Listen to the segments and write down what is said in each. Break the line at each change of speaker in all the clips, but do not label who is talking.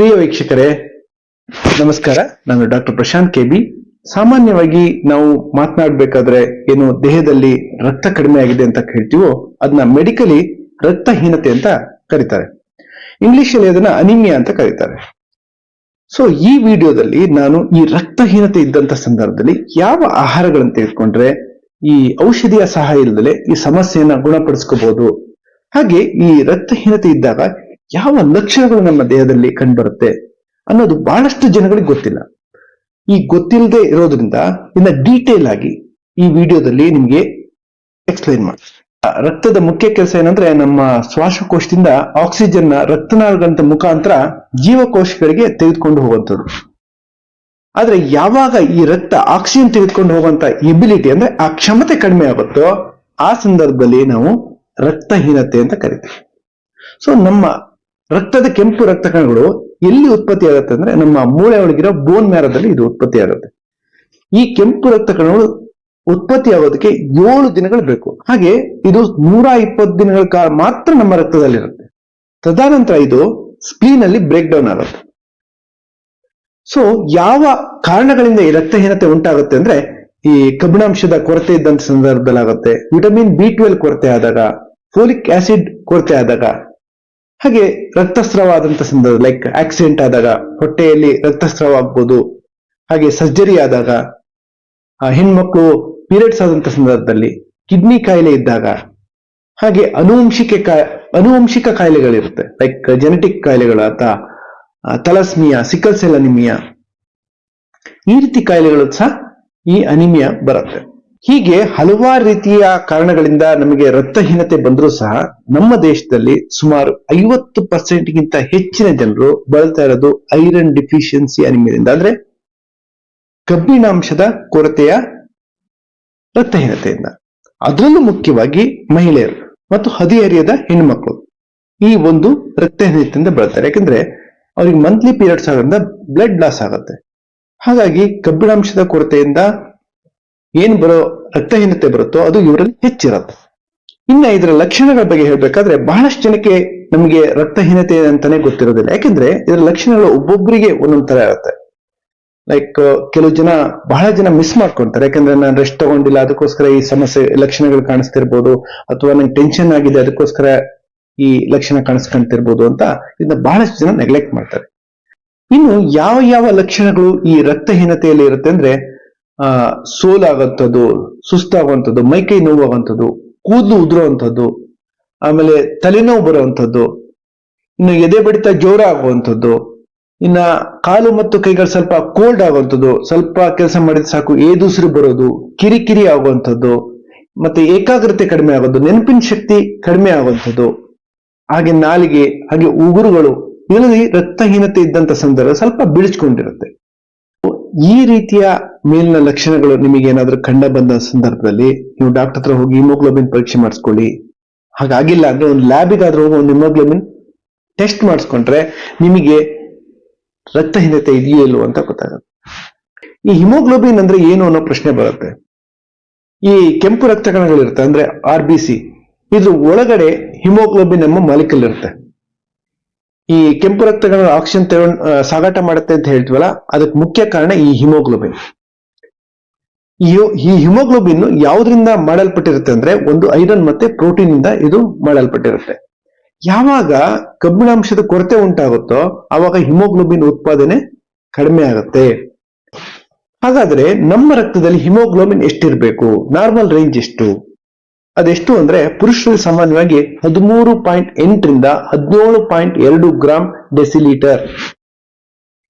ಪ್ರಿಯ ವೀಕ್ಷಕರೇ, ನಮಸ್ಕಾರ. ನಾನು ಡಾಕ್ಟರ್ ಪ್ರಶಾಂತ್ ಕೆ ಬಿ ಸಾಮಾನ್ಯವಾಗಿ ನಾವು ಮಾತನಾಡಬೇಕಾದ್ರೆ ಏನು ದೇಹದಲ್ಲಿ ರಕ್ತ ಕಡಿಮೆ ಆಗಿದೆ ಅಂತ ಹೇಳ್ತೀವೋ ಅದನ್ನ ಮೆಡಿಕಲಿ ರಕ್ತಹೀನತೆ ಅಂತ ಕರೀತಾರೆ. ಇಂಗ್ಲಿಷ್ ಅಲ್ಲಿ ಅದನ್ನ ಅನಿಮಿಯಾ ಅಂತ ಕರೀತಾರೆ. ಸೊ ಈ ವಿಡಿಯೋದಲ್ಲಿ ನಾನು ಈ ರಕ್ತಹೀನತೆ ಇದ್ದಂತ ಸಂದರ್ಭದಲ್ಲಿ ಯಾವ ಆಹಾರಗಳನ್ನು ತೆಗೆದುಕೊಂಡ್ರೆ ಈ ಔಷಧಿಯ ಸಹಾಯ ಈ ಸಮಸ್ಯೆಯನ್ನ ಗುಣಪಡಿಸ್ಕೋಬಹುದು ಹಾಗೆ ಈ ರಕ್ತಹೀನತೆ ಇದ್ದಾಗ ಯಾವ ಲಕ್ಷಣಗಳು ನಮ್ಮ ದೇಹದಲ್ಲಿ ಕಂಡುಬರುತ್ತೆ ಅನ್ನೋದು ಬಹಳಷ್ಟು ಜನಗಳಿಗೆ ಗೊತ್ತಿಲ್ಲ. ಈ ಗೊತ್ತಿಲ್ಲದೆ ಇರೋದ್ರಿಂದ ಇನ್ನ ಡೀಟೇಲ್ ಆಗಿ ಈ ವಿಡಿಯೋದಲ್ಲಿ ನಿಮ್ಗೆ ಎಕ್ಸ್ಪ್ಲೈನ್ ಮಾಡಿ ರಕ್ತದ ಮುಖ್ಯ ಕೆಲಸ ಏನಂದ್ರೆ ನಮ್ಮ ಶ್ವಾಸಕೋಶದಿಂದ ಆಕ್ಸಿಜನ್ನ ರಕ್ತನಾಳಗಳಂತ ಮುಖಾಂತರ ಜೀವಕೋಶಗಳಿಗೆ ತೆಗೆದುಕೊಂಡು ಹೋಗುವಂಥದ್ದು. ಆದ್ರೆ ಯಾವಾಗ ಈ ರಕ್ತ ಆಕ್ಸಿಜನ್ ತೆಗೆದುಕೊಂಡು ಹೋಗುವಂತ ಎಬಿಲಿಟಿ ಅಂದ್ರೆ ಆ ಕ್ಷಮತೆ ಕಡಿಮೆ ಆಗುತ್ತೋ ಆ ಸಂದರ್ಭದಲ್ಲಿ ನಾವು ರಕ್ತಹೀನತೆ ಅಂತ ಕರಿತೀವಿ. ಸೊ ನಮ್ಮ ರಕ್ತದ ಕೆಂಪು ರಕ್ತ ಕಣಗಳು ಎಲ್ಲಿ ಉತ್ಪತ್ತಿ ಆಗುತ್ತೆ ಅಂದ್ರೆ ನಮ್ಮ ಮೂಳೆ ಒಳಗಿರೋ ಬೋನ್ ಮ್ಯಾರದಲ್ಲಿ ಇದು ಉತ್ಪತ್ತಿ ಆಗುತ್ತೆ. ಈ ಕೆಂಪು ರಕ್ತ ಕಣಗಳು ಉತ್ಪತ್ತಿ ಆಗೋದಕ್ಕೆ ಏಳು ದಿನಗಳು ಬೇಕು. ಹಾಗೆ ಇದು ನೂರ ಇಪ್ಪತ್ತು ದಿನಗಳ ಕಾಲ ಮಾತ್ರ ನಮ್ಮ ರಕ್ತದಲ್ಲಿರುತ್ತೆ. ತದನಂತರ ಇದು ಸ್ಪ್ಲೀನ್ ಅಲ್ಲಿ ಬ್ರೇಕ್ ಡೌನ್ ಆಗುತ್ತೆ. ಸೊ ಯಾವ ಕಾರಣಗಳಿಂದ ಈ ರಕ್ತಹೀನತೆ ಉಂಟಾಗುತ್ತೆ ಅಂದ್ರೆ ಈ ಕಬ್ಬಿಣಾಂಶದ ಕೊರತೆ ಇದ್ದಂತ ಸಂದರ್ಭದಲ್ಲಿ ಆಗುತ್ತೆ ವಿಟಮಿನ್ ಬಿ ಟ್ವೆಲ್ ಕೊರತೆ ಆದಾಗ ಫೋಲಿಕ್ ಆಸಿಡ್ ಕೊರತೆ ಆದಾಗ ಹಾಗೆ ರಕ್ತಸ್ರಾವ ಆದಂತ ಸಂದರ್ಭ ಲೈಕ್ ಆಕ್ಸಿಡೆಂಟ್ ಆದಾಗ, ಹೊಟ್ಟೆಯಲ್ಲಿ ರಕ್ತಸ್ರಾವ ಆಗ್ಬೋದು ಹಾಗೆ ಸರ್ಜರಿ ಆದಾಗ ಹೆಣ್ಮಕ್ಳು ಪೀರಿಯಡ್ಸ್ ಆದಂತ ಸಂದರ್ಭದಲ್ಲಿ ಕಿಡ್ನಿ ಕಾಯಿಲೆ ಇದ್ದಾಗ, ಹಾಗೆ ಅನುವಂಶಿಕ ಅನುವಂಶಿಕ ಕಾಯಿಲೆಗಳಿರುತ್ತೆ. ಲೈಕ್ ಜೆನೆಟಿಕ್ ಕಾಯಿಲೆಗಳು ಅಥವಾ ತಲಸ್ಮಿಯಾ ಸಿಕಲ್ ಸೆಲ್ ಅನಿಮಿಯಾ ಈ ರೀತಿ ಕಾಯಿಲೆಗಳು ಸಹ ಈ ಅನಿಮಿಯಾ ಬರುತ್ತೆ. ಹೀಗೆ ಹಲವಾರು ರೀತಿಯ ಕಾರಣಗಳಿಂದ ನಮಗೆ ರಕ್ತಹೀನತೆ ಬಂದರೂ ಸಹ ನಮ್ಮ ದೇಶದಲ್ಲಿ ಸುಮಾರು ಐವತ್ತು ಪರ್ಸೆಂಟ್ಗಿಂತ ಹೆಚ್ಚಿನ ಜನರು ಬಳಲ್ತಾ ಇರೋದು ಐರನ್ ಡಿಫಿಷಿಯನ್ಸಿ ಅನಿಮಿಯದಿಂದ ಅಂದ್ರೆ ಕಬ್ಬಿಣಾಂಶದ ಕೊರತೆಯ ರಕ್ತಹೀನತೆಯಿಂದ. ಅದರಲ್ಲೂ ಮುಖ್ಯವಾಗಿ ಮಹಿಳೆಯರು ಮತ್ತು ಹದಿಹರಿಯದ ಹೆಣ್ಮಕ್ಳು ಈ ಒಂದು ರಕ್ತಹೀನತೆಯಿಂದ ಬಳಲ್ತಾರೆ. ಯಾಕಂದ್ರೆ ಅವ್ರಿಗೆ ಮಂತ್ಲಿ ಪೀರಿಯಡ್ಸ್ ಆಗೋದ್ರಿಂದ ಬ್ಲಡ್ ಲಾಸ್ ಆಗುತ್ತೆ. ಹಾಗಾಗಿ ಕಬ್ಬಿಣಾಂಶದ ಕೊರತೆಯಿಂದ ಏನ್ ಬರೋ ರಕ್ತಹೀನತೆ ಬರುತ್ತೋ ಅದು ಇವರಲ್ಲಿ ಹೆಚ್ಚಿರುತ್ತೆ. ಇನ್ನ ಇದರ ಲಕ್ಷಣಗಳ ಬಗ್ಗೆ ಹೇಳ್ಬೇಕಾದ್ರೆ ಬಹಳಷ್ಟು ಜನಕ್ಕೆ ನಮಗೆ ರಕ್ತಹೀನತೆ ಅಂತಾನೆ ಗೊತ್ತಿರೋದಿಲ್ಲ. ಯಾಕಂದ್ರೆ ಇದರ ಲಕ್ಷಣಗಳು ಒಬ್ಬೊಬ್ಬರಿಗೆ ಒಂದೊಂದ್ ತರ ಇರುತ್ತೆ. ಲೈಕ್ ಕೆಲವು ಜನ ಬಹಳ ಜನ ಮಿಸ್ ಮಾಡ್ಕೊಂತಾರೆ. ಯಾಕಂದ್ರೆ ನಾನು ರೆಸ್ಟ್ ತಗೊಂಡಿಲ್ಲ, ಅದಕ್ಕೋಸ್ಕರ ಈ ಸಮಸ್ಯೆ, ಲಕ್ಷಣಗಳು ಕಾಣಿಸ್ತಿರ್ಬೋದು, ಅಥವಾ ನಂಗೆ ಟೆನ್ಷನ್ ಆಗಿದೆ, ಅದಕ್ಕೋಸ್ಕರ ಈ ಲಕ್ಷಣ ಕಾಣಿಸ್ಕೊಂತಿರ್ಬೋದು ಅಂತ ಇದನ್ನ ಬಹಳಷ್ಟು ಜನ ನೆಗ್ಲೆಕ್ಟ್ ಮಾಡ್ತಾರೆ. ಇನ್ನು ಯಾವ ಯಾವ ಲಕ್ಷಣಗಳು ಈ ರಕ್ತಹೀನತೆಯಲ್ಲಿ ಇರುತ್ತೆ ಅಂದ್ರೆ ಆ ಸೋಲಾಗುವಂಥದ್ದು ಸುಸ್ತಾಗುವಂಥದ್ದು, ಮೈಕೈ ನೋವಾಗುವಂಥದ್ದು, ಕೂದಲು ಉದುರುವಂಥದ್ದು, ಆಮೇಲೆ ತಲೆನೋವು ಬರುವಂಥದ್ದು, ಇನ್ನು ಎದೆ ಬಡಿತ ಜೋರ ಆಗುವಂಥದ್ದು, ಇನ್ನ ಕಾಲು ಮತ್ತು ಕೈಗಳು ಸ್ವಲ್ಪ ಕೋಲ್ಡ್ ಆಗುವಂಥದ್ದು, ಸ್ವಲ್ಪ ಕೆಲಸ ಮಾಡಿದ ಸಾಕು, ಏದುಸಿರು ಬರೋದು, ಕಿರಿಕಿರಿ ಆಗುವಂಥದ್ದು, ಮತ್ತೆ ಏಕಾಗ್ರತೆ ಕಡಿಮೆ ಆಗೋದು, ನೆನಪಿನ ಶಕ್ತಿ ಕಡಿಮೆ ಆಗುವಂಥದ್ದು, ಹಾಗೆ ನಾಲಿಗೆ, ಹಾಗೆ ಉಗುರುಗಳು ಇದರಲ್ಲಿ ರಕ್ತಹೀನತೆ ಇದ್ದಂತ ಸಂದರ್ಭ ಸ್ವಲ್ಪ ಬಿಳಿಸ್ಕೊಂಡಿರುತ್ತೆ. ಈ ರೀತಿಯ ಮೇಲಿನ ಲಕ್ಷಣಗಳು ನಿಮಗೆ ಏನಾದರೂ ಕಂಡ ಬಂದ ಸಂದರ್ಭದಲ್ಲಿ ನೀವು ಡಾಕ್ಟರ್ ಹತ್ರ ಹೋಗಿ ಹಿಮೋಗ್ಲೋಬಿನ್ ಪರೀಕ್ಷೆ ಮಾಡಿಸ್ಕೊಳ್ಳಿ. ಹಾಗಾಗಿಲ್ಲ ಅಂದ್ರೆ ಒಂದು ಲ್ಯಾಬಿಗಾದ್ರೂ ಹೋಗಿ ಒಂದು ಹಿಮೋಗ್ಲೋಬಿನ್ ಟೆಸ್ಟ್ ಮಾಡಿಸ್ಕೊಂಡ್ರೆ ನಿಮಗೆ ರಕ್ತಹೀನತೆ ಇದೆಯೋ ಇಲ್ವೋ ಅಂತ ಗೊತ್ತಾಗುತ್ತೆ. ಈ ಹಿಮೋಗ್ಲೋಬಿನ್ ಅಂದ್ರೆ ಏನು ಅನ್ನೋ ಪ್ರಶ್ನೆ ಬರುತ್ತೆ. ಈ ಕೆಂಪು ರಕ್ತ ಕಣಗಳಿರುತ್ತೆ ಅಂದ್ರೆ ಆರ್ ಬಿ ಸಿ ಇದ್ರ ಒಳಗಡೆ ಹಿಮೋಗ್ಲೋಬಿನ್ ಎಂಬ ಮಾಲಿಕಲ್ ಇರುತ್ತೆ. ಈ ಕೆಂಪು ರಕ್ತಗಳ ಆಕ್ಸಿಜನ್ ತಗೊಂಡ್ ಸಾಗಾಟ ಮಾಡುತ್ತೆ ಅಂತ ಹೇಳ್ತೀವಲ್ಲ, ಅದಕ್ಕೆ ಮುಖ್ಯ ಕಾರಣ ಈ ಹಿಮೋಗ್ಲೋಬಿನ್ ಈ ಹಿಮೋಗ್ಲೋಬಿನ್ ಯಾವುದರಿಂದ ಮಾಡಲ್ಪಟ್ಟಿರುತ್ತೆ ಅಂದ್ರೆ ಒಂದು ಐರನ್ ಮತ್ತೆ ಪ್ರೋಟೀನ್ ಇಂದ ಇದು ಮಾಡಲ್ಪಟ್ಟಿರುತ್ತೆ. ಯಾವಾಗ ಕಬ್ಬಿಣಾಂಶದ ಕೊರತೆ ಉಂಟಾಗುತ್ತೋ ಆವಾಗ ಹಿಮೋಗ್ಲೋಬಿನ್ ಉತ್ಪಾದನೆ ಕಡಿಮೆ ಆಗುತ್ತೆ. ಹಾಗಾದ್ರೆ ನಮ್ಮ ರಕ್ತದಲ್ಲಿ ಹಿಮೋಗ್ಲೋಬಿನ್ ಎಷ್ಟಿರಬೇಕು? ನಾರ್ಮಲ್ ರೇಂಜ್ ಎಷ್ಟು? ಅದೆಷ್ಟು ಅಂದ್ರೆ ಪುರುಷರಲ್ಲಿ ಸಾಮಾನ್ಯವಾಗಿ ಹದಿಮೂರು ಪಾಯಿಂಟ್ ಎಂಟರಿಂದ ಹದಿನೇಳು ಪಾಯಿಂಟ್ ಎರಡು ಗ್ರಾಂ ಡೆಸಿಲೀಟರ್.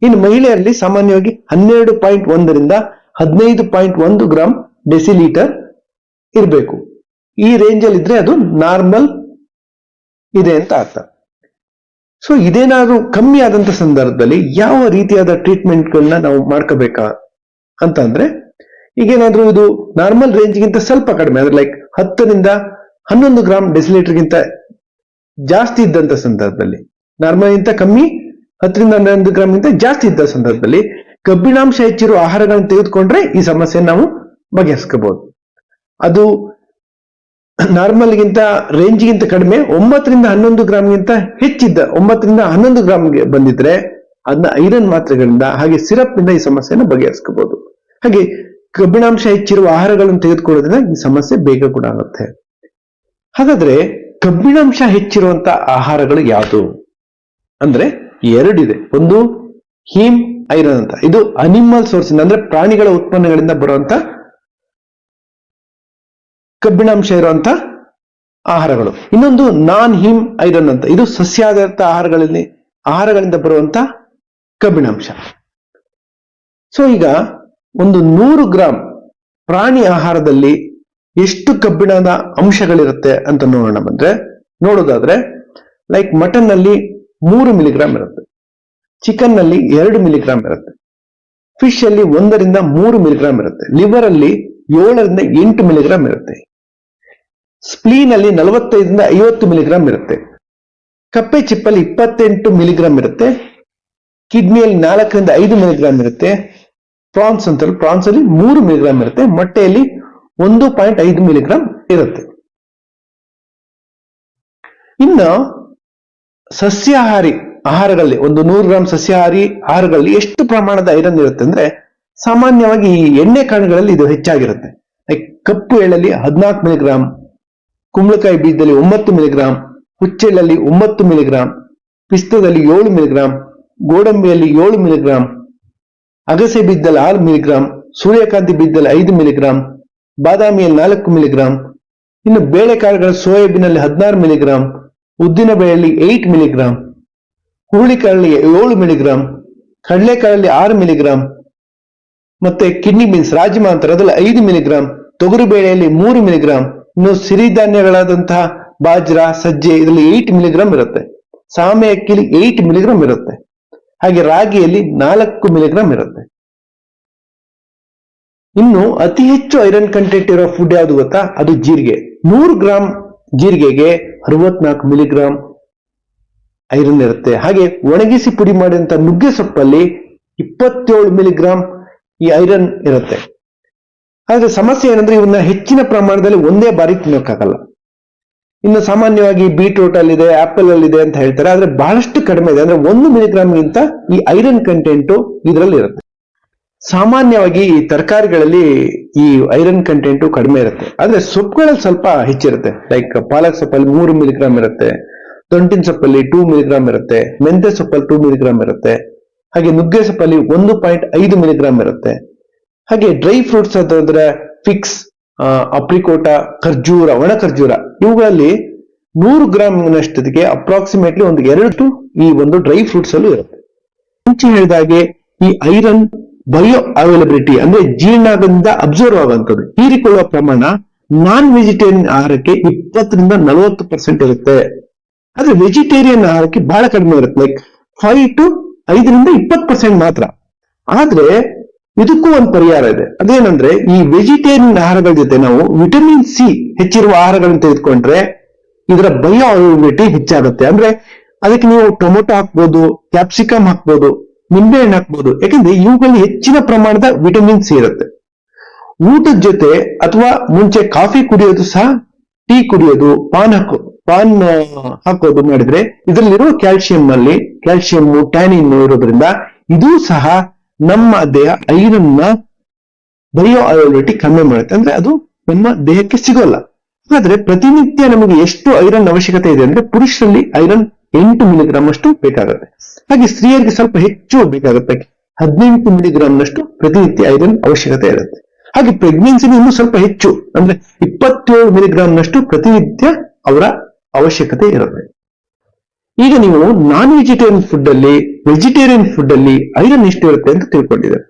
ಇನ್ನು ಮಹಿಳೆಯರಲ್ಲಿ ಸಾಮಾನ್ಯವಾಗಿ ಹನ್ನೆರಡು ಪಾಯಿಂಟ್ ಒಂದರಿಂದ ಹದಿನೈದು ಪಾಯಿಂಟ್ ಒಂದು ಗ್ರಾಂ ಡೆಸಿಲೀಟರ್ ಇರಬೇಕು. ಈ ರೇಂಜ್ ಅಲ್ಲಿ ಇದ್ರೆ ಅದು ನಾರ್ಮಲ್ ಇದೆ ಅಂತ ಅರ್ಥ. ಸೊ ಇದೇನಾದ್ರೂ ಕಮ್ಮಿ ಆದಂತ ಸಂದರ್ಭದಲ್ಲಿ ಯಾವ ರೀತಿಯಾದ ಟ್ರೀಟ್ಮೆಂಟ್ಗಳನ್ನ ನಾವು ಮಾಡ್ಕೋಬೇಕಾ ಅಂತ ಅಂದ್ರೆ ಈಗೇನಾದ್ರೂ ಇದು ನಾರ್ಮಲ್ ರೇಂಜ್ಗಿಂತ ಸ್ವಲ್ಪ ಕಡಿಮೆ, ಅಂದ್ರೆ ಲೈಕ್ ಹತ್ತರಿಂದ ಹನ್ನೊಂದು ಗ್ರಾಮ್ ಡೆಸಿಲೀಟರ್ಗಿಂತ ಜಾಸ್ತಿ ಇದ್ದಂತ ಸಂದರ್ಭದಲ್ಲಿ. ನಾರ್ಮಲ್ ಗಿಂತ ಕಮ್ಮಿ, ಹತ್ತರಿಂದ ಹನ್ನೊಂದು ಗ್ರಾಮ್ ಗಿಂತ ಜಾಸ್ತಿ ಇದ್ದ ಸಂದರ್ಭದಲ್ಲಿ ಕಬ್ಬಿಣಾಂಶ ಹೆಚ್ಚಿರುವ ಆಹಾರಗಳನ್ನು ತೆಗೆದುಕೊಂಡ್ರೆ ಈ ಸಮಸ್ಯೆ ನಾವು ಬಗೆಹರಿಸ್ಕೋಬಹುದು. ಅದು ನಾರ್ಮಲ್ ಗಿಂತ ರೇಂಜ್ ಗಿಂತ ಕಡಿಮೆ, ಒಂಬತ್ತರಿಂದ ಹನ್ನೊಂದು ಗ್ರಾಮ್ಗಿಂತ ಹೆಚ್ಚಿದ್ದ, ಒಂಬತ್ತರಿಂದ ಹನ್ನೊಂದು ಗ್ರಾಮ್ಗೆ ಬಂದಿದ್ರೆ, ಅದನ್ನ ಐರನ್ ಮಾತ್ರೆಗಳಿಂದ ಹಾಗೆ ಸಿರಪ್ನಿಂದ ಈ ಸಮಸ್ಯೆಯನ್ನು ಬಗೆಹರಿಸ್ಕೋಬಹುದು. ಹಾಗೆ ಕಬ್ಬಿಣಾಂಶ ಹೆಚ್ಚಿರುವ ಆಹಾರಗಳನ್ನು ತೆಗೆದುಕೊಳ್ಳೋದ್ರಿಂದ ಈ ಸಮಸ್ಯೆ ಬೇಗ ಕೂಡ ಆಗುತ್ತೆ. ಹಾಗಾದ್ರೆ ಕಬ್ಬಿಣಾಂಶ ಹೆಚ್ಚಿರುವಂತ ಆಹಾರಗಳು ಯಾವುದು? ಅಂದ್ರೆ ಎರಡಿದೆ. ಒಂದು ಹೀಮ್ ಐರನ್ ಅಂತ. ಇದು ಅನಿಮಲ್ ಸೋರ್ಸ್ ಅಂದ್ರೆ ಪ್ರಾಣಿಗಳ ಉತ್ಪನ್ನಗಳಿಂದ ಬರುವಂತ ಕಬ್ಬಿಣಾಂಶ ಇರುವಂತ ಆಹಾರಗಳು. ಇನ್ನೊಂದು ನಾನ್ ಹಿಮ್ ಐರನ್ ಅಂತ. ಇದು ಸಸ್ಯಾಧಾರಿತ ಆಹಾರಗಳಲ್ಲಿ, ಆಹಾರಗಳಿಂದ ಬರುವಂತ ಕಬ್ಬಿಣಾಂಶ. ಸೊ ಈಗ ಒಂದು ನೂರು ಗ್ರಾಂ ಪ್ರಾಣಿ ಆಹಾರದಲ್ಲಿ ಎಷ್ಟು ಕಬ್ಬಿಣದ ಅಂಶಗಳಿರುತ್ತೆ ಅಂತ ನೋಡೋಣ ಬಂದ್ರೆ, ನೋಡೋದಾದ್ರೆ ಲೈಕ್ ಮಟನ್ನಲ್ಲಿ ಮೂರು ಮಿಲಿಗ್ರಾಮ್ ಇರುತ್ತೆ. ಚಿಕನ್ನಲ್ಲಿ ಎರಡು ಮಿಲಿಗ್ರಾಮ್ ಇರುತ್ತೆ. ಫಿಶ್ ಅಲ್ಲಿ ಒಂದರಿಂದ ಮೂರು ಮಿಲಿಗ್ರಾಮ್ ಇರುತ್ತೆ. ಲಿವರ್ ಅಲ್ಲಿ ಏಳರಿಂದ ಎಂಟು ಮಿಲಿಗ್ರಾಮ್ ಇರುತ್ತೆ. ಸ್ಪ್ಲೀನ್ ಅಲ್ಲಿ ನಲವತ್ತೈದರಿಂದ ಐವತ್ತು ಮಿಲಿಗ್ರಾಮ್ ಇರುತ್ತೆ. ಕಪ್ಪೆ ಚಿಪ್ಪಲ್ಲಿ ಇಪ್ಪತ್ತೆಂಟು ಮಿಲಿಗ್ರಾಮ್ ಇರುತ್ತೆ. ಕಿಡ್ನಿಯಲ್ಲಿ ನಾಲ್ಕರಿಂದ ಐದು ಮಿಲಿಗ್ರಾಮ್ ಇರುತ್ತೆ. ಪ್ರಾನ್ಸ್ ಅಂತ ಪ್ರಾನ್ಸ್ ಅಲ್ಲಿ ಮೂರು ಮಿಲಿಗ್ರಾಮ್ ಇರುತ್ತೆ. ಮೊಟ್ಟೆಯಲ್ಲಿ ಒಂದು ಪಾಯಿಂಟ್ ಐದು ಮಿಲಿಗ್ರಾಮ್ ಇರುತ್ತೆ. ಇನ್ನು ಸಸ್ಯಾಹಾರಿ ಆಹಾರಗಳಲ್ಲಿ, ಒಂದು ನೂರು ಗ್ರಾಂ ಸಸ್ಯಾಹಾರಿ ಆಹಾರಗಳಲ್ಲಿ ಎಷ್ಟು ಪ್ರಮಾಣದ ಐರನ್ ಇರುತ್ತೆ ಅಂದ್ರೆ, ಸಾಮಾನ್ಯವಾಗಿ ಈ ಎಣ್ಣೆ ಕಾಳುಗಳಲ್ಲಿ ಇದು ಹೆಚ್ಚಾಗಿರುತ್ತೆ. ಲೈಕ್ ಕಪ್ಪು ಎಳ್ಳಲ್ಲಿ ಹದಿನಾಲ್ಕು ಮಿಲಿಗ್ರಾಮ್ ಕುಂಬಳಕಾಯಿ ಬೀಜದಲ್ಲಿ ಒಂಬತ್ತು ಮಿಲಿಗ್ರಾಮ್ ಹುಚ್ಚೆಳ್ಳಲ್ಲಿ ಒಂಬತ್ತು ಮಿಲಿಗ್ರಾಮ್ ಪಿಸ್ತದಲ್ಲಿ ಏಳು ಮಿಲಿಗ್ರಾಮ್ ಗೋಡಂಬಿಯಲ್ಲಿ ಏಳು ಮಿಲಿಗ್ರಾಮ್ ಅಗಸೆ ಬೀಜದಲ್ಲಿ ಆರು ಮಿಲಿಗ್ರಾಮ್ ಸೂರ್ಯಕಾಂತಿ ಬೀಜದಲ್ಲಿ ಐದು ಮಿಲಿಗ್ರಾಮ್ ಬಾದಾಮಿಯಲ್ಲಿ ನಾಲ್ಕು ಮಿಲಿಗ್ರಾಂ, ಇನ್ನು ಬೇಳೆಕಾಳುಗಳ ಸೋಯಾಬೀನಲ್ಲಿ ಹದಿನಾರು ಮಿಲಿಗ್ರಾಮ್ ಉದ್ದಿನ ಬೇಳೆಯಲ್ಲಿ ಏಟ್ ಮಿಲಿಗ್ರಾಮ್ ಹುರುಳಿಕಾಳಲ್ಲಿ ಏಳು ಮಿಲಿಗ್ರಾಂ, ಕಡಲೆಕಾಳಲ್ಲಿ ಆರು ಮಿಲಿಗ್ರಾಂ, ಮತ್ತೆ ಕಿಡ್ನಿ ಬೀನ್ಸ್ ರಾಜ್ಮಾ ಅಂತಾರೆ ಅದರಲ್ಲಿ ಐದು ಮಿಲಿಗ್ರಾಮ್ ತೊಗರು ಬೇಳೆಯಲ್ಲಿ ಮೂರು ಮಿಲಿಗ್ರಾಮ್ ಇನ್ನು ಸಿರಿಧಾನ್ಯಗಳಾದಂತಹ ಬಾಜ್ರಾ, ಸಜ್ಜೆ, ಇದರಲ್ಲಿ ಏಟ್ ಮಿಲಿಗ್ರಾಂ ಇರುತ್ತೆ. ಸಾಮೆ ಅಕ್ಕಿಲಿ ಏಟ್ ಮಿಲಿಗ್ರಾಮ್ ಇರುತ್ತೆ. ಹಾಗೆ ರಾಗಿಯಲ್ಲಿ ನಾಲ್ಕು ಮಿಲಿಗ್ರಾಮ್ ಇರುತ್ತೆ. ಇನ್ನು ಅತಿ ಹೆಚ್ಚು ಐರನ್ ಕಂಟೆಂಟ್ ಇರೋ ಫುಡ್ ಯಾವುದು ಗೊತ್ತಾ? ಅದು ಜೀರಿಗೆ. ನೂರು ಗ್ರಾಮ್ ಜೀರಿಗೆಗೆ ಅರವತ್ನಾಲ್ಕು ಮಿಲಿಗ್ರಾಮ್ ಐರನ್ ಇರುತ್ತೆ. ಹಾಗೆ ಒಣಗಿಸಿ ಪುಡಿ ಮಾಡಿದಂತ ನುಗ್ಗೆ ಸೊಪ್ಪಲ್ಲಿ ಇಪ್ಪತ್ತೇಳು ಮಿಲಿಗ್ರಾಮ್ ಈ ಐರನ್ ಇರುತ್ತೆ. ಆದ್ರೆ ಸಮಸ್ಯೆ ಏನಂದ್ರೆ ಇವನ್ನ ಹೆಚ್ಚಿನ ಪ್ರಮಾಣದಲ್ಲಿ ಒಂದೇ ಬಾರಿ ತಿನ್ನೋಕ್ಕಾಗಲ್ಲ. ಇನ್ನು ಸಾಮಾನ್ಯವಾಗಿ ಬೀಟ್ರೂಟ್ ಅಲ್ಲಿದೆ ಆಪಲ್ ಅಲ್ಲಿ ಇದೆ ಅಂತ ಹೇಳ್ತಾರೆ. ಆದ್ರೆ ಬಹಳಷ್ಟು ಕಡಿಮೆ ಇದೆ. ಅಂದ್ರೆ ಒಂದು ಮಿಲಿಗ್ರಾಮ್ಗಿಂತ ಈ ಐರನ್ ಕಂಟೆಂಟ್ ಇದರಲ್ಲಿ ಇರುತ್ತೆ. ಸಾಮಾನ್ಯವಾಗಿ ಈ ತರಕಾರಿಗಳಲ್ಲಿ ಈ ಐರನ್ ಕಂಟೆಂಟ್ ಕಡಿಮೆ ಇರುತ್ತೆ. ಆದ್ರೆ ಸೊಪ್ಪುಗಳಲ್ಲಿ ಸ್ವಲ್ಪ ಹೆಚ್ಚಿರುತ್ತೆ. ಲೈಕ್ ಪಾಲಕ್ ಸೊಪ್ಪಲ್ಲಿ ಮೂರು ಮಿಲಿಗ್ರಾಮ್ ಇರುತ್ತೆ ತೊಂಟಿನ ಸೊಪ್ಪಲ್ಲಿ ಟೂ ಮಿಲಿಗ್ರಾಮ್ ಇರುತ್ತೆ ಮೆಂತೆ ಸೊಪ್ಪಲ್ಲಿ ಟೂ ಮಿಲಿಗ್ರಾಮ್ ಇರುತ್ತೆ, ಹಾಗೆ ನುಗ್ಗೆ ಸೊಪ್ಪಲ್ಲಿ ಒಂದು ಪಾಯಿಂಟ್ ಐದು ಮಿಲಿಗ್ರಾಮ್ ಇರುತ್ತೆ. ಹಾಗೆ ಡ್ರೈ ಫ್ರೂಟ್ಸ್ ಅಂತಂದ್ರೆ ಫಿಕ್ಸ್ ಅಪ್ರಿಕೋಟ, ಖರ್ಜೂರ ಒಣ ಖರ್ಜೂರ ಇವುಗಳಲ್ಲಿ ನೂರು ಗ್ರಾಮ್ನಷ್ಟಕ್ಕೆ ಅಪ್ರಾಕ್ಸಿಮೇಟ್ಲಿ ಒಂದು ಎರಡು ಈ ಒಂದು ಡ್ರೈ ಫ್ರೂಟ್ಸ್ ಅಲ್ಲೂ ಇರುತ್ತೆ. ಮುಂಚೆ ಹೇಳಿದಾಗೆ ಈ ಐರನ್ ಬಯೋ ಅವೈಲಬಿಲಿಟಿ ಅಂದ್ರೆ ಜೀರ್ಣಾಗದಿಂದ ಅಬ್ಸರ್ವ್ ಆಗುವಂಥದ್ದು, ಹೀರಿಕೊಳ್ಳುವ ಪ್ರಮಾಣ ನಾನ್ ವೆಜಿಟೇರಿಯನ್ ಆಹಾರಕ್ಕೆ ಇಪ್ಪತ್ತರಿಂದ ನಲವತ್ತು ಪರ್ಸೆಂಟ್ ಇರುತ್ತೆ. ಆದ್ರೆ ವೆಜಿಟೇರಿಯನ್ ಆಹಾರಕ್ಕೆ ಬಹಳ ಕಡಿಮೆ ಇರುತ್ತೆ ಲೈಕ್ ಫೈವ್ ಟು ಐದರಿಂದ ಇಪ್ಪತ್ತು ಪರ್ಸೆಂಟ್ ಮಾತ್ರ. ಆದ್ರೆ ಇದಕ್ಕೂ ಒಂದು ಪರಿಹಾರ ಇದೆ. ಅದೇನಂದ್ರೆ ಈ ವೆಜಿಟೇರಿಯನ್ ಆಹಾರಗಳ ಜೊತೆ ನಾವು ವಿಟಮಿನ್ ಸಿ ಹೆಚ್ಚಿರುವ ಆಹಾರಗಳನ್ನು ತೆಗೆದುಕೊಂಡ್ರೆ ಇದರ ಬಯೋ ಅವೈಲಬಿಲಿಟಿ ಹೆಚ್ಚಾಗುತ್ತೆ. ಅಂದ್ರೆ ಅದಕ್ಕೆ ನೀವು ಟೊಮೊಟೊ ಹಾಕ್ಬೋದು ಕ್ಯಾಪ್ಸಿಕಮ್ ಹಾಕ್ಬೋದು, ನಿಂಬೆಹಣ್ಣು ಹಾಕ್ಬೋದು. ಯಾಕಂದ್ರೆ ಇವುಗಳಲ್ಲಿ ಹೆಚ್ಚಿನ ಪ್ರಮಾಣದ ವಿಟಮಿನ್ ಸಿ ಇರುತ್ತೆ. ಊಟದ ಜೊತೆ ಅಥವಾ ಮುಂಚೆ ಕಾಫಿ ಕುಡಿಯೋದು ಸಹ ಟೀ ಕುಡಿಯೋದು, ಪಾನ್ ಹಾಕೋ, ಪಾನ್ ಹಾಕೋದು ಮಾಡಿದ್ರೆ ಇದರಲ್ಲಿರುವ ಕ್ಯಾಲ್ಸಿಯಂ ಅಲ್ಲಿ ಕ್ಯಾಲ್ಸಿಯಂ ಟ್ಯಾನಿನ್ ಇರೋದ್ರಿಂದ ಇದು ಸಹ ನಮ್ಮ ದೇಹ ಐರನ್ನ ಬಯೋ ಅವೈಲಬಿಲಿಟಿ ಕಮ್ಮಿ ಮಾಡುತ್ತೆ. ಅಂದ್ರೆ ಅದು ನಮ್ಮ ದೇಹಕ್ಕೆ ಸಿಗೋಲ್ಲ. ಆದ್ರೆ ಪ್ರತಿನಿತ್ಯ ನಮಗೆ ಎಷ್ಟು ಐರನ್ ಅವಶ್ಯಕತೆ ಇದೆ ಅಂದ್ರೆ ಪುರುಷರಲ್ಲಿ ಐರನ್ ಎಂಟು ಮಿಲಿಗ್ರಾಮ್ ಅಷ್ಟು ಬೇಕಾಗುತ್ತೆ. ಹಾಗೆ ಸ್ತ್ರೀಯರಿಗೆ ಸ್ವಲ್ಪ ಹೆಚ್ಚು ಬೇಕಾಗುತ್ತೆ. ಹದಿನೆಂಟು ಮಿಲಿಗ್ರಾಮ್ ನಷ್ಟು ಪ್ರತಿನಿತ್ಯ ಐರನ್ ಅವಶ್ಯಕತೆ ಇರುತ್ತೆ. ಹಾಗೆ ಪ್ರೆಗ್ನೆನ್ಸಿಗೆ ಇನ್ನೂ ಸ್ವಲ್ಪ ಹೆಚ್ಚು. ಅಂದ್ರೆ ಇಪ್ಪತ್ತೇಳು ಮಿಲಿಗ್ರಾಮ್ ನಷ್ಟು ಪ್ರತಿನಿತ್ಯ ಅವರ ಅವಶ್ಯಕತೆ ಇರುತ್ತೆ. ಈಗ ನೀವು ನಾನ್ ವೆಜಿಟೇರಿಯನ್ ಫುಡ್ ಅಲ್ಲಿ ವೆಜಿಟೇರಿಯನ್ ಫುಡ್ ಅಲ್ಲಿ ಐರನ್ ಎಷ್ಟು ಇರುತ್ತೆ ಅಂತ ತಿಳ್ಕೊಂಡಿದ್ದಾರೆ.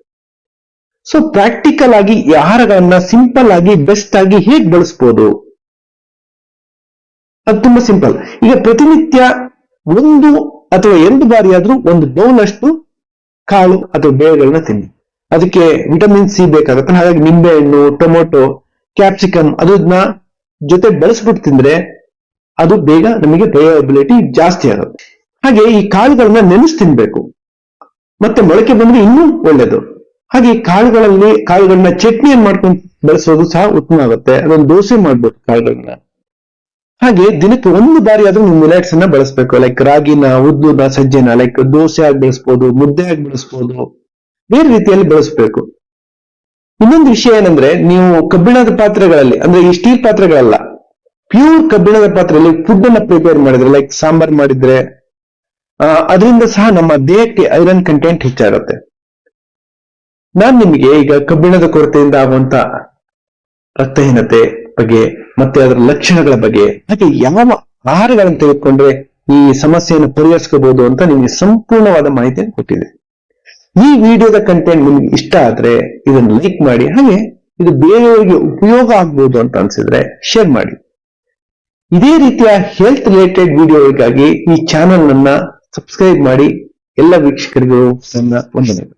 ಸೊ ಪ್ರಾಕ್ಟಿಕಲ್ ಆಗಿ ಈ ಆಹಾರಗಳನ್ನ ಸಿಂಪಲ್ ಆಗಿ ಬೆಸ್ಟ್ ಆಗಿ ಹೇಗೆ ಬಳಸ್ಬೋದು? ಅದು ತುಂಬಾ ಸಿಂಪಲ್ ಈಗ ಪ್ರತಿನಿತ್ಯ ಒಂದು ಅಥವಾ ಎರಡು ಬಾರಿ ಆದ್ರೂ ಒಂದು ಬೌಲ್ ಕಾಳು ಅಥವಾ ಬೇಳೆಗಳನ್ನ ತಿನ್ನಿ. ಅದಕ್ಕೆ ವಿಟಮಿನ್ ಸಿ ಬೇಕಾಗುತ್ತೆ. ಹಾಗಾಗಿ ನಿಂಬೆಹಣ್ಣು ಟೊಮೊಟೊ ಕ್ಯಾಪ್ಸಿಕಮ್ ಅದನ್ನ ಜೊತೆ ಬೆಳೆಸ್ಬಿಟ್ಟು ತಿಂದ್ರೆ ಅದು ಬೇಗ ನಮಗೆ ಬಯೋಬಿಲಿಟಿ ಜಾಸ್ತಿ ಆಗುತ್ತೆ. ಹಾಗೆ ಈ ಕಾಳುಗಳನ್ನ ನೆನೆಸ್ ತಿನ್ಬೇಕು. ಮತ್ತೆ ಮೊಳಕೆ ಬಂದ್ರೆ ಇನ್ನೂ ಒಳ್ಳೇದು. ಹಾಗೆ ಈ ಕಾಳುಗಳಲ್ಲಿ ಕಾಳುಗಳನ್ನ ಚಟ್ನಿಯನ್ನು ಮಾಡ್ಕೊಂಡು ಬೆಳೆಸೋದು ಸಹ ಉತ್ತಮ ಆಗುತ್ತೆ. ಅದೊಂದು ದೋಸೆ ಮಾಡ್ಬೇಕು ಕಾಳುಗಳನ್ನ. ಹಾಗೆ ದಿನಕ್ಕೆ ಒಂದು ಬಾರಿ ಆದ್ರೂ ನೀವು ಮಿಲೆಟ್ಸ್ ಅನ್ನ ಬಳಸ್ಬೇಕು. ಲೈಕ್ ರಾಗಿನ, ಉದ್ದುನ, ಸಜ್ಜೆನ ಲೈಕ್ ದೋಸೆ ಆಗಿ ಬೆಳೆಸ್ಬೋದು, ಮುದ್ದೆ ಆಗಿ ಬೆಳೆಸ್ಬೋದು. ಬೇರೆ ರೀತಿಯಲ್ಲಿ ಬೆಳೆಸ್ಬೇಕು. ಇನ್ನೊಂದು ವಿಷಯ ಏನಂದ್ರೆ, ನೀವು ಕಬ್ಬಿಣದ ಪಾತ್ರೆಗಳಲ್ಲಿ, ಅಂದ್ರೆ ಈ ಸ್ಟೀಲ್ ಪಾತ್ರೆಗಳಲ್ಲ ಪ್ಯೂರ್ ಕಬ್ಬಿಣದ ಪಾತ್ರೆಯಲ್ಲಿ ಫುಡ್ ಅನ್ನ ಪ್ರಿಪೇರ್ ಮಾಡಿದ್ರೆ ಲೈಕ್ ಸಾಂಬಾರ್ ಮಾಡಿದ್ರೆ ಅದರಿಂದ ಸಹ ನಮ್ಮ ದೇಹಕ್ಕೆ ಐರನ್ ಕಂಟೆಂಟ್ ಹೆಚ್ಚಾಗುತ್ತೆ. ನಾನ್ ನಿಮಗೆ ಈಗ ಕಬ್ಬಿಣದ ಕೊರತೆಯಿಂದ ಆಗುವಂತ ರಕ್ತಹೀನತೆ ಬಗ್ಗೆ ಮತ್ತೆ ಅದರ ಲಕ್ಷಣಗಳ ಬಗ್ಗೆ, ಹಾಗೆ ಯಾವ ಆಹಾರಗಳನ್ನು ತೆಗೆದುಕೊಂಡ್ರೆ ಈ ಸಮಸ್ಯೆಯನ್ನು ಪರಿಹರಿಸ್ಕೋಬಹುದು ಅಂತ ನಿಮಗೆ ಸಂಪೂರ್ಣವಾದ ಮಾಹಿತಿಯನ್ನು ಕೊಟ್ಟಿದೆ. ಈ ವಿಡಿಯೋದ ಕಂಟೆಂಟ್ ನಿಮ್ಗೆ ಇಷ್ಟ ಆದ್ರೆ ಇದನ್ನು ಲೈಕ್ ಮಾಡಿ, ಹಾಗೆ ಇದು ಬೇರೆಯವರಿಗೆ ಉಪಯೋಗ ಆಗ್ಬಹುದು ಅಂತ ಅನ್ಸಿದ್ರೆ ಶೇರ್ ಮಾಡಿ. ಇದೇ ರೀತಿಯ ಹೆಲ್ತ್ ರಿಲೇಟೆಡ್ ವಿಡಿಯೋಗಳಿಗಾಗಿ ಈ ಚಾನೆಲ್ ಅನ್ನ ಸಬ್ಸ್ಕ್ರೈಬ್ ಮಾಡಿ. ಎಲ್ಲ ವೀಕ್ಷಕರಿಗೂ ನನ್ನ ವಂದನೆಗಳು.